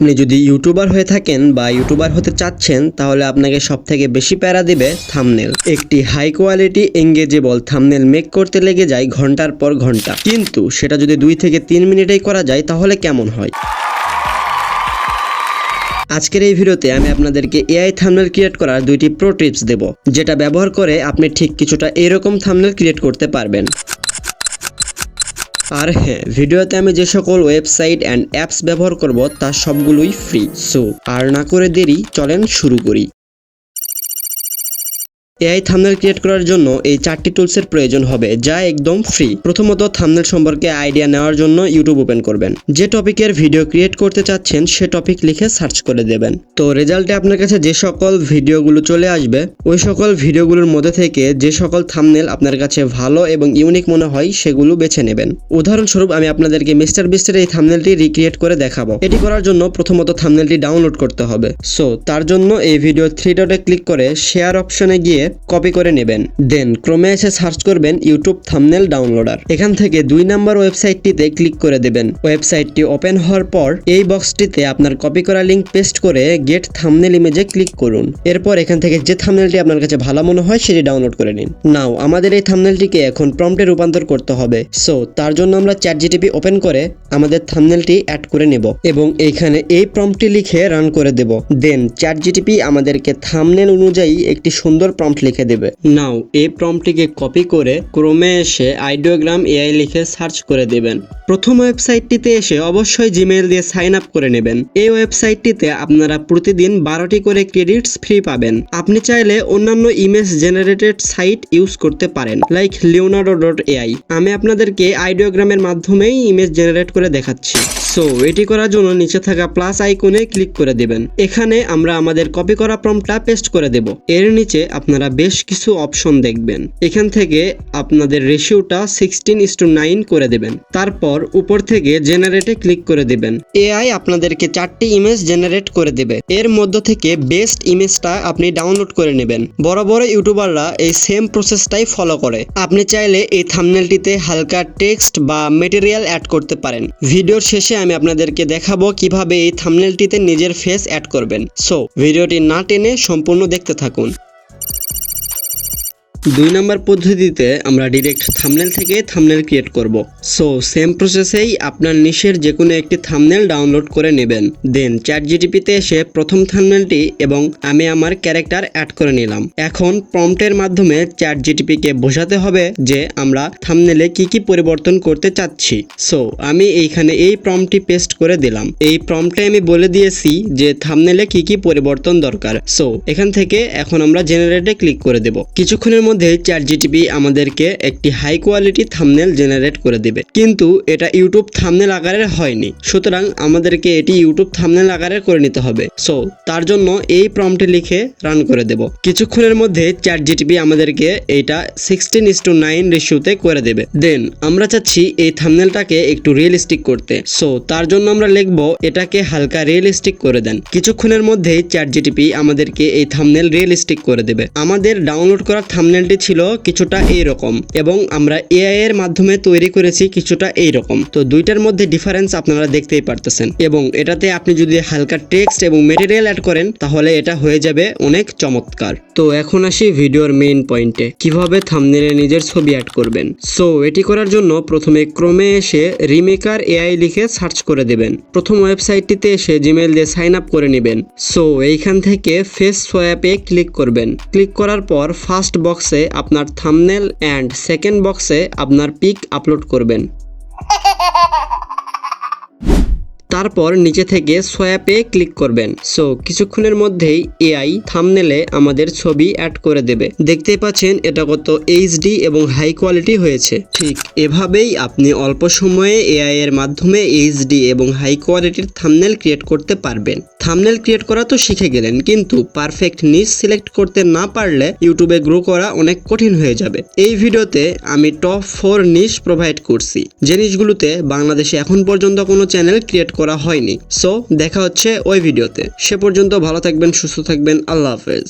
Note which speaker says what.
Speaker 1: আপনি যদি ইউটিউবার হয়ে থাকেন বা ইউটিউবার হতে চাচ্ছেন, তাহলে আপনাকে সব থেকে বেশি প্যারা দিবে থামনেল একটি high quality engageable thumbnail make করতে লেগে যায় ঘণ্টার পর ঘণ্টা। কিন্তু সেটা যদি দুই থেকে তিন মিনিটেই করা যায়, তাহলে কেমন হয়? আজকের এই ভিডিওতে আমি আপনাদেরকে এআই থামনেল ক্রিয়েট করার দুইটি প্রো টিপস দেব, যেটা ব্যবহার করে আপনি ঠিক কিছুটা এরকম থামনেল ক্রিয়েট করতে পারবেন। আর হ্যাঁ ভিডিওতে আমি যে সকল ওয়েবসাইট অ্যান্ড অ্যাপস ব্যবহার করব তা সবগুলোই ফ্রি সো আর না করে দেরি, চলেন শুরু করি। এআই থামনেল ক্রিয়েট করার জন্য এই চারটি টুলসের প্রয়োজন হবে, যা একদম ফ্রি প্রথমত থামনেল সম্পর্কে আইডিয়া নেওয়ার জন্য ইউটিউব ওপেন করবেন। যে টপিকের ভিডিও ক্রিয়েট করতে চাচ্ছেন, সে টপিক লিখে সার্চ করে দেবেন। তো রেজাল্টে আপনার কাছে যে সকল ভিডিওগুলো চলে আসবে, ওই সকল ভিডিওগুলোর মধ্যে থেকে যে সকল থামনেল আপনার কাছে ভালো এবং ইউনিক মনে হয়, সেগুলো বেছে নেবেন। উদাহরণস্বরূপ, আমি আপনাদেরকে মিস্টার বিস্টের এই থামনেলটি রিক্রিয়েট করে দেখাবো। এটি করার জন্য প্রথমত থামনেলটি ডাউনলোড করতে হবে। সো তার জন্য এই ভিডিও থ্রি ডটে ক্লিক করে শেয়ার অপশনে গিয়ে কপি করে নেবেন। দেন ক্রমে এসে সার্চ করবেন ইউটিউব থামনেল ডাউনলোডার এখান থেকে দুই নাম্বার ওয়েবসাইটটিতে ক্লিক করে দেবেন। ওয়েবসাইটটি ওপেন হওয়ার পর এই বক্সটিতে আপনার কপি করা লিঙ্ক পেস্ট করে গেট থামনেল ইমেজে ক্লিক করুন। এরপর এখান থেকে যে থামনেলটি আপনার কাছে ভালো মনে হয় সেটি ডাউনলোড করে নিন। নাও আমাদের এই থামনেলটিকে এখন প্রম্পটে রূপান্তর করতে হবে। সো তার জন্য আমরা চ্যাট জিটিপি ওপেন করে আমাদের থামনেলটি অ্যাড করে নেব এবং এইখানে এই প্রম্পটটি লিখে রান করে দেব। দেন চ্যাট জিটিপি আমাদেরকে থামনেল অনুযায়ী একটি সুন্দর প্রম্পট লিখে দেবে। নাও এই প্রম্পটটিকে কপি করে ক্রমে এসে আইডিওগ্রাম এআই লিখে সার্চ করে দেবেন। প্রথম ওয়েবসাইটটিতে এসে অবশ্যই জিমেইল দিয়ে সাইন আপ করে নেবেন। এই ওয়েবসাইটটিতে আপনারা প্রতিদিন বারোটি করে ক্রেডিটস ফ্রি পাবেন। আপনি চাইলে অন্যান্য ইমেজ জেনারেটেড সাইট ইউজ করতে পারেন লাইক লিওনার্ডো ডট এআই আমি আপনাদেরকে আইডিওগ্রামের মাধ্যমেই ইমেজ জেনারেট করে দেখাচ্ছি। সো এটি করার জন্য নিচে থাকা প্লাস আইকনে ক্লিক করে দেবেন। এখানে আমরা আমাদের কপি করা প্রম্পটটা পেস্ট করে দেব। এর নিচে আপনারা বেশ কিছু অপশন দেখবেন। এখান থেকে আপনাদের রেশিওটা সিক্সটিন ইস টু নাইন করে দেবেন। তারপর উপর থেকে জেনারেটে ক্লিক করে দেবেন। এআই আপনাদেরকে চারটি ইমেজ জেনারেট করে দেবে। এর মধ্য থেকে বেস্ট ইমেজটা আপনি ডাউনলোড করে নেবেন। বড় বড় ইউটিউবাররা এই সেম প্রসেসটাই ফলো করে। আপনি চাইলে এই থামনেলটিতে হালকা টেক্সট বা মেটেরিয়াল অ্যাড করতে পারেন। ভিডিওর শেষে আমি আপনাদেরকে দেখাবো কীভাবে এই থামনেলটিতে নিজের ফেস অ্যাড করবেন। সো ভিডিওটি না টেনে সম্পূর্ণ দেখতে থাকুন। দুই নম্বর পদ্ধতিতে আমরা ডিরেক্ট থামনেল থেকে থামনেল ক্রিয়েট করব। সো সেম প্রসেসেই আপনার নিশের যে কোনো একটি থামনেল ডাউনলোড করে নেবেন। দেন চ্যাট জিটিপিতে এসে প্রথম থামনেলটি এবং আমি আমার ক্যারেক্টার অ্যাড করে নিলাম। এখন প্রম্পটের মাধ্যমে চ্যাট জিটিপিকে বোঝাতে হবে যে আমরা থামনেলে কি কি পরিবর্তন করতে চাচ্ছি। সো আমি এইখানে এই প্রম্পটটি পেস্ট করে দিলাম। এই প্রম্পটে আমি বলে দিয়েছি যে থামনেলে কি কি পরিবর্তন দরকার। সো এখান থেকে এখন আমরা জেনারেটে ক্লিক করে দেব। কিছুক্ষণের মধ্যে চ্যাট জিটিপি আমাদেরকে একটি হাই কোয়ালিটি থামনেল জেনারেট করে দেবে। কিন্তু এটা ইউটিউব থামনেল আকারের হয়নি। সুতরাং আমাদেরকে এটি ইউটিউব থামনেল আকারে করে নিতে হবে। সো তার জন্য এই প্রম্পটে লিখে রান করে দেব। কিছুক্ষণের মধ্যে চ্যাট জিটিপি আমাদেরকে এইটা সিক্সটিন ইস টু নাইন রেশিওতে করে দেবে। দেন আমরা চাচ্ছি এই থামনেলটাকে একটু রিয়েলিস্টিক করতে। সো তার জন্য আমরা লিখব এটাকে হালকা রিয়েলিস্টিক করে দেন। কিছুক্ষণের মধ্যেই চ্যাট জিটিপি আমাদেরকে এই থামনেল রিয়েলিস্টিক করে দেবে। আমাদের ডাউনলোড করা থামনেলটি ছিল কিছুটা এইরকম এবং আমরা এআই এর মাধ্যমে তৈরি করেছি কিছুটা এইরকম। তো দুইটার মধ্যে ডিফারেন্স আপনারা দেখতেই পারতেছেন এবং এটাতে আপনি যদি হালকা টেক্সট এবং মেটেরিয়াল অ্যাড করেন, তাহলে এটা হয়ে যাবে অনেক চমৎকার। তো এখন আসি ভিডিওর মেইন পয়েন্টে কীভাবে থামনেলে নিজের ছবি অ্যাড করবেন? সো এটি করার জন্য প্রথমে ক্রমে এসে রিমেকার এআই লিখে সার্চ করে দেবেন। প্রথম ওয়েবসাইটটিতে এসে জিমেল দিয়ে সাইন আপ করে নেবেন। সো এইখান থেকে ফেস সোয়াপে ক্লিক করবেন। ক্লিক করার পর ফার্স্ট বক্সে আপনার থামনেল অ্যান্ড সেকেন্ড বক্সে আপনার পিক আপলোড করবেন। তারপর নিচে থেকে সোয়াপে ক্লিক করবেন। সো কিছুক্ষণের মধ্যেই এআই থামনেলে আমাদের ছবি অ্যাড করে দেবে। দেখতেই পাচ্ছেন, এটা কত এইচডি এবং হাই কোয়ালিটি হয়েছে। ঠিক এভাবেই আপনি অল্প সময়ে এআই এর মাধ্যমে এইচডি এবং হাই কোয়ালিটির থামনেল ক্রিয়েট করতে পারবেন। থামনেল ক্রিয়েট করা তো শিখে গেলেন, কিন্তু পারফেক্ট নিচ সিলেক্ট করতে না পারলে ইউটিউবে গ্রো করা অনেক কঠিন হয়ে যাবে। এই ভিডিওতে আমি টপ ফোর নিশ প্রোভাইড করছি। যে নিজগুলোতে বাংলাদেশে এখন পর্যন্ত কোনো চ্যানেল ক্রিয়েট করা হয়নি। সো দেখা হচ্ছে ওই ভিডিওতে। সে পর্যন্ত ভালো থাকবেন, সুস্থ থাকবেন, আল্লাহ হাফেজ।